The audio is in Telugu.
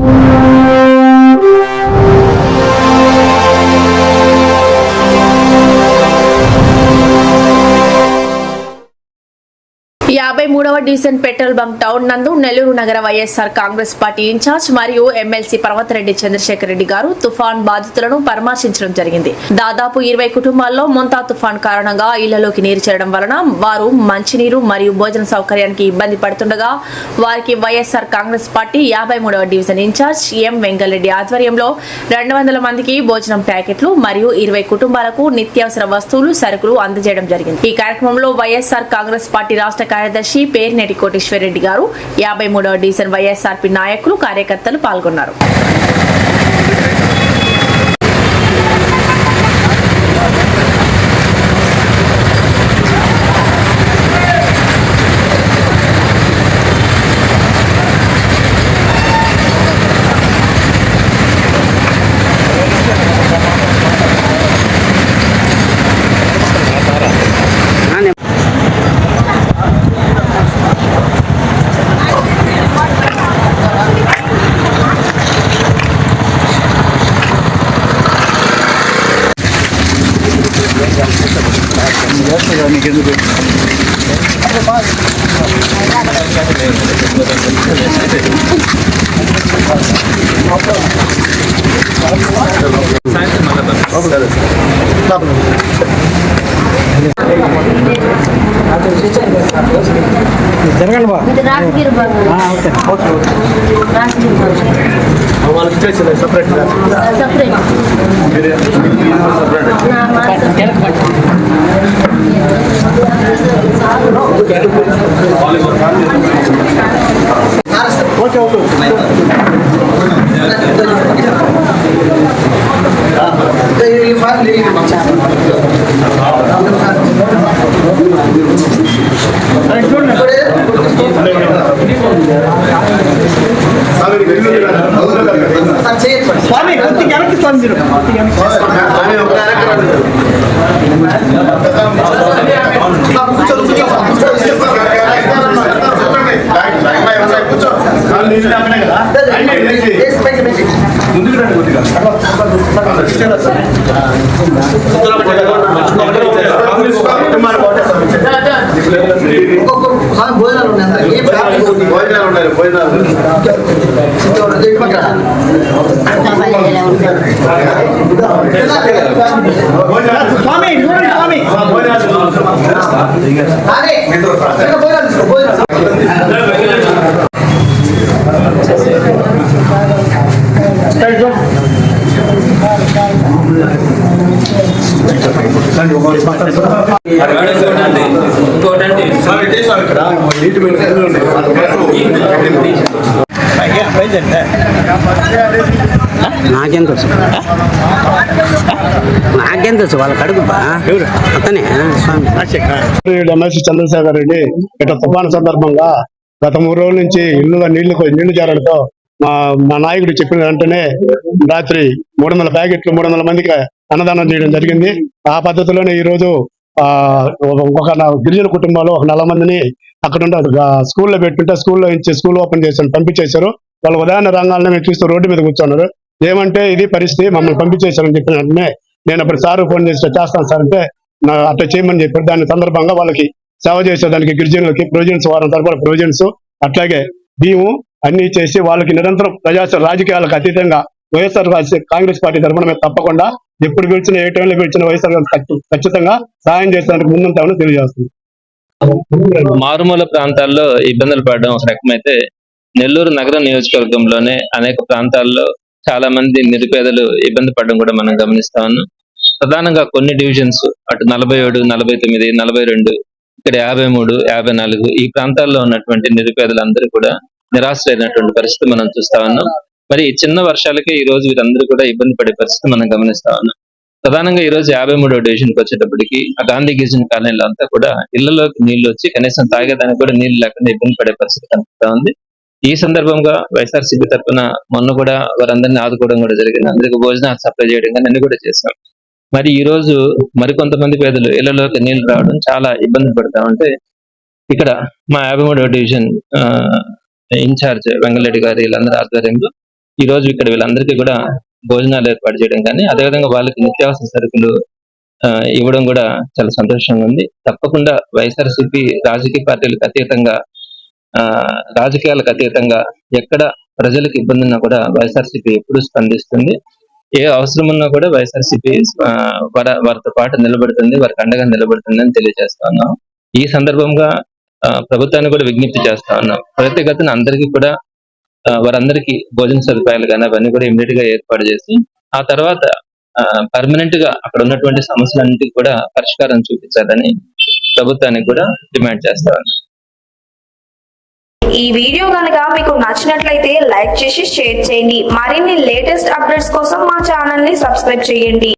you. యాభై మూడవ డివిజన్ పెట్రోల్ బంక్ టౌన్ నందు నెల్లూరు నగర వైఎస్ఆర్ కాంగ్రెస్ పార్టీ ఇన్ఛార్జ్ మరియు ఎమ్మెల్సీ పర్వతరెడ్డి చంద్రశేఖర్ రెడ్డి గారు తుఫాన్ బాధితులను పరామర్శించడం జరిగింది. దాదాపు ఇరవై కుటుంబాల్లో మొంతా తుఫాన్ కారణంగా ఇళ్ళలోకి నీరు చేరడం వలన వారు మంచినీరు మరియు భోజన సౌకర్యానికి ఇబ్బంది పడుతుండగా వారికి వైఎస్ఆర్ కాంగ్రెస్ పార్టీ యాభై మూడవ డివిజన్ ఇన్ఛార్జ్ ఎం వెంగళరెడ్డి ఆధ్వర్యంలో రెండు వందల మందికి భోజనం ప్యాకెట్లు మరియు ఇరవై కుటుంబాలకు నిత్యావసర వస్తువులు సరుకులు అందజేయడం జరిగింది. ఈ కార్యక్రమంలో వైఎస్ఆర్ కాంగ్రెస్ పార్టీ రాష్ట్ర కార్యదర్శి పేర్నేటి కోటేశ్వరరెడ్డి గారు యాభై మూడవ డివిజన్ వైఎస్ఆర్పి నాయకులు కార్యకర్తలు పాల్గొన్నారు. జరగండి బా రాజగిరి బంగారు ఆ, ఓకే రాజగిరి బంగారు వాళ్ళకి చేసేది సపరేట్ సపరేట్ నా మాట ఓకే ఓకే భోజనాలు ఉన్నాయి భోజనాలు స్వామి చూడండి స్వామి ఇంకోటండి నాకేం తెలుసు? నాకేం తెలుసు? వాళ్ళ కడుగు అతనే చంద్రశేఖర్ రెడ్డి ఇక్కడ తుఫాను సందర్భంగా గత మూడు రోజుల నుంచి ఇల్లులో నీళ్ళు నీళ్ళు చేరడంతో మా మా నాయకుడు చెప్పిన వెంటనే రాత్రి మూడు వందల ప్యాకెట్లు మూడు వందల మందికి అన్నదానం చేయడం జరిగింది. ఆ పద్ధతిలోనే ఈ రోజు ఆ ఒక- ఒక గిరిజన కుటుంబాలు ఒక నలభై మందిని అక్కడున్న స్కూల్లో పెట్టుంటే స్కూల్లో ఇచ్చి స్కూల్ ఓపెన్ చేశారు పంపించేశారు. వాళ్ళు ఉదాహరణ రంగాలను మేము చూస్తూ రోడ్డు మీద కూర్చున్నారు. ఏమంటే ఇది పరిస్థితి మమ్మల్ని పంపించేశారని చెప్పిన వెంటనే నేను అప్పుడు సార్ ఫోన్ చేసి చేస్తాను సార్ అంటే నా అట్లా చేయమని చెప్పారు. దాని సందర్భంగా వాళ్ళకి సేవ చేసేదానికి గిరిజనులకి ప్రొవిజన్స్ వారం తరపున ప్రొవిజన్స్ అట్లాగే బియ్యం అన్ని చేసి వాళ్ళకి నిరంతరం ప్రజా రాజకీయాలకు అతీతంగా వైఎస్ఆర్ కాంగ్రెస్ పార్టీ తరఫున మేము తప్పకుండా ఎప్పుడు పిలిచిన ఏ టైంలో పిలిచిన వైఎస్ఆర్ గారు ఖచ్చితంగా సహాయం చేసేందుకు ముందుంటామని తెలియజేస్తుంది. మారుమూల ప్రాంతాల్లో ఇబ్బందులు పడడం ఒక రకమైతే నెల్లూరు నగర నియోజకవర్గంలోనే అనేక ప్రాంతాల్లో చాలా మంది నిరుపేదలు ఇబ్బంది పడడం కూడా మనం గమనిస్తా ఉన్నాం. ప్రధానంగా కొన్ని డివిజన్స్ అటు నలభై ఏడు నలభై తొమ్మిది నలభై రెండు ఇక్కడ యాభై మూడు యాభై నాలుగు ఈ ప్రాంతాల్లో ఉన్నటువంటి నిరుపేదలందరూ కూడా నిరాశలైనటువంటి పరిస్థితి మనం చూస్తా ఉన్నాం. మరి చిన్న వర్షాలకే ఈ రోజు వీరందరూ కూడా ఇబ్బంది పడే పరిస్థితి మనం గమనిస్తా ఉన్నాం. ప్రధానంగా ఈ రోజు యాభై మూడో డివిజన్కి వచ్చేటప్పటికి ఆ గాంధీ గిరిజన కాలనీలో అంతా కూడా ఇళ్ళలోకి నీళ్ళు వచ్చి కనీసం తాగేదానికి కూడా నీళ్ళు లేకుండా ఇబ్బంది పడే పరిస్థితి కనిపిస్తా ఉంది. ఈ సందర్భంగా వైఎస్ఆర్సీపీ తరఫున మొన్న కూడా వారందరినీ ఆదుకోవడం కూడా జరిగింది. అందరికి భోజనాలు సప్లై చేయడం కానీ అన్ని కూడా చేశాం. మరి ఈ రోజు మరికొంతమంది పేదలు ఇళ్ళలోకి నీళ్ళు రావడం చాలా ఇబ్బంది పడతా ఉంటే ఇక్కడ మా యాభై మూడవ డివిజన్ ఇన్ఛార్జ్ వెంగళరెడ్డి గారి వీళ్ళందరి ఆధ్వర్యంలో ఈ రోజు ఇక్కడ వీళ్ళందరికీ కూడా భోజనాలు ఏర్పాటు చేయడం కానీ అదేవిధంగా వాళ్ళకి నిత్యావసర సరుకులు ఆ, ఇవ్వడం కూడా చాలా సంతోషంగా ఉంది. తప్పకుండా వైఎస్ఆర్సీపీ రాజకీయ పార్టీలకు అతీతంగా ఆ రాజకీయాలకు అతీతంగా ఎక్కడ ప్రజలకు ఇబ్బంది ఉన్నా కూడా వైఎస్ఆర్సీపీ ఎప్పుడు స్పందిస్తుంది. ఏ అవసరం ఉన్నా కూడా వైఎస్ఆర్సీపీ వారితో పాటు నిలబడుతుంది వారికి అండగా నిలబడుతుంది అని తెలియజేస్తా ఉన్నాం. ఈ సందర్భంగా ఆ, ప్రభుత్వాన్ని కూడా విజ్ఞప్తి చేస్తా ఉన్నాం. ప్రత్యేకతను అందరికీ కూడా వారందరికీ భోజన సదుపాయాలు కానీ అవన్నీ కూడా ఇమీడియట్గా ఏర్పాటు చేసి ఆ తర్వాత పర్మనెంట్గా అక్కడ ఉన్నటువంటి సమస్యలన్నిటికీ కూడా పరిష్కారం చూపించాలని ప్రభుత్వానికి కూడా డిమాండ్ చేస్తారు ఈ వీడియో కనుక మీకు నచ్చినట్లయితే లైక్ చేసి షేర్ చేయండి. మరిన్ని లేటెస్ట్ అప్డేట్స్ కోసం మా ఛానల్ని సబ్స్క్రైబ్ చేయండి.